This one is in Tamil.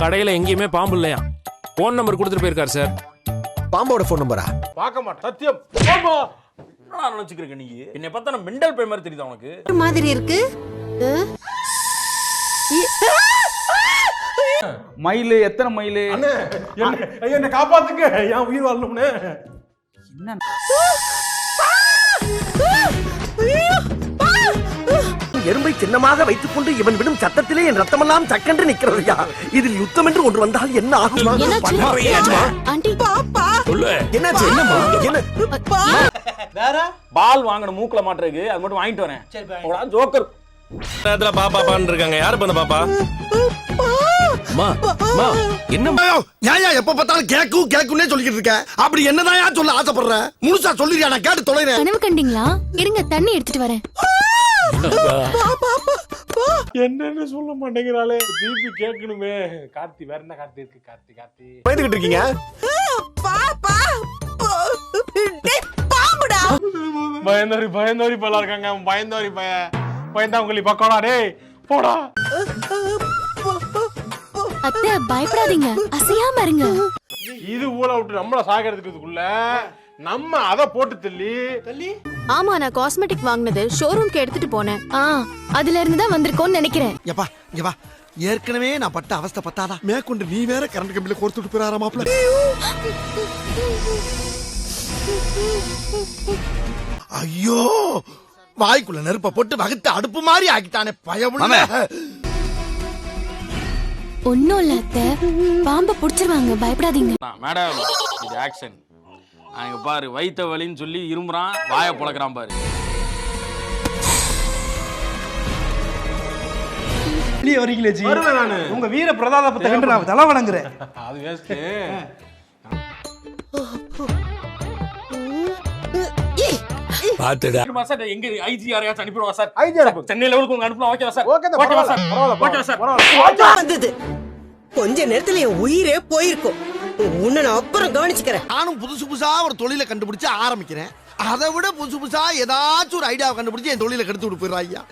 கடையில எங்கேயுமே பாம்பு இல்லையா? ஃபோன் நம்பர் கொடுத்துட்டு போயிருக்காரு சார் பாம்போட ஃபோன் நம்பரா பார்க்க மாட்டேன் சத்தியம் ஆமா நான் நினைச்சுக்கிறேன் நீ? என்னை பார்த்தா நான் மெண்டல் பை மாதிரி தெரியுதா உனக்கு? ஒரு மாதிரி இருக்கு. மயிலு எத்தனை மயிலு? என்ன ஐயா, என்னை காப்பாத்துங்க. என் உயிர் வாழணும்னு. என்ன சின்னமாக வைத்துக் கொண்டு இவன் விடும் சத்தத்திலே என் ரத்தமெல்லாம் சக்கென்று நிற்கிறதையா? இதில் யுத்தம் என்று ஒன்று வந்தால் என்ன ஆகும்? என்னம்மா? பால் வாங்கணும் மூக்குல மாட்டுறதுக்கு அது மட்டும் வாங்கிட்டு வரேன். ஜோக்கர். நேரத்துல பாப்பா பான்னு இருக்காங்க. யாரு பண்ண பாப்பா? அம்மா, அம்மா, என்ன ஏயா எப்ப பார்த்தாலும் கேக்கும் கேக்கும்னே சொல்லிக்கிட்டு இருக்க. அப்படி என்னதான் சொல்ல ஆசைப்படுற? முழுசா சொல்லிருக்கா நான் கேட்டு தொலைறேன். கனவு கண்டீங்களா? இருங்க தண்ணி எடுத்துட்டு வரேன். என்னன்னு சொல்ல மாட்டேங்கிறாளே. திருப்பி கேட்கணுமே. கார்த்தி வேற என்ன கார்த்தி இருக்கு? கார்த்தி கார்த்தி. பயந்துகிட்டு இருக்கீங்க? பயந்தோரி பயந்தோரி பல இருக்காங்க. பயந்தோரி பய. பயந்தாங்குழி பக்கோடா டேய். போடா. அத்தை பயப்படாதீங்க. அசையாம இருங்க. இது ஊழ விட்டு நம்மள சாகிறதுக்குள்ள நம்ம அத போட்டு தள்ளி. தள்ளி? ஆமா நான் காஸ்மெட்டிக் வாங்குனது ஷோரூம்க்கு எடுத்துட்டு போனேன். ஆ அதுல இருந்து தான் வந்திருக்கோம்னு நினைக்கிறேன். எப்பா இங்க வா. ஏற்கனவே நான் பட்ட அவஸ்தை பத்தாதா? மேற்கொண்டு நீ வேற கரண்ட் கம்பியில கோர்த்துட்டு போயிடாரா மாப்ள ஐயோ! வாய்க்குள்ள நெருப்ப போட்டு வகுத்து அடுப்பு மாதிரி ஆக்கிட்டானே பயமுள்ள. ஒன்னும் இல்ல அத்தை. பாம்ப புடிச்சிருவாங்க பயப்படாதீங்க. மேடம் இது ஆக்ஷன் அங்க பாரு வைத்த வலின்னு சொல்லி இருமுறான் வாயை புழக்கிறான் பாரு. வெளியே வரீங்களே ஜி? வருவேன் நானு. உங்க வீர பிரதாபத்தை கண்டு நான் தலை வணங்குறேன். அது வேஸ்ட் பாத்துடா. சார் எங்க ஐஜி யாரையாச்சும் அனுப்பிடுவா சார்? ஐஜி சென்னை லெவலுக்கு உங்க அனுப்பலாம் ஓகேவா சார்? ஓகே தான், ஓகேவா சார்? பரவாயில்ல, ஓகேவா சார்? வந்தது. கொஞ்ச நேரத்துல என் உயிரே போயிருக்கும். உன்னை நான் அப்புறம் கவனிச்சுக்கிறேன். நானும் புதுசு புதுசா ஒரு தொழிலை கண்டுபிடிச்சு ஆரம்பிக்கிறேன். அதை விட புதுசு புதுசா ஏதாச்சும் ஒரு ஐடியாவை கண்டுபிடிச்சு என் தொழிலை கெடுத்து விட்டு போயிடுறாங்க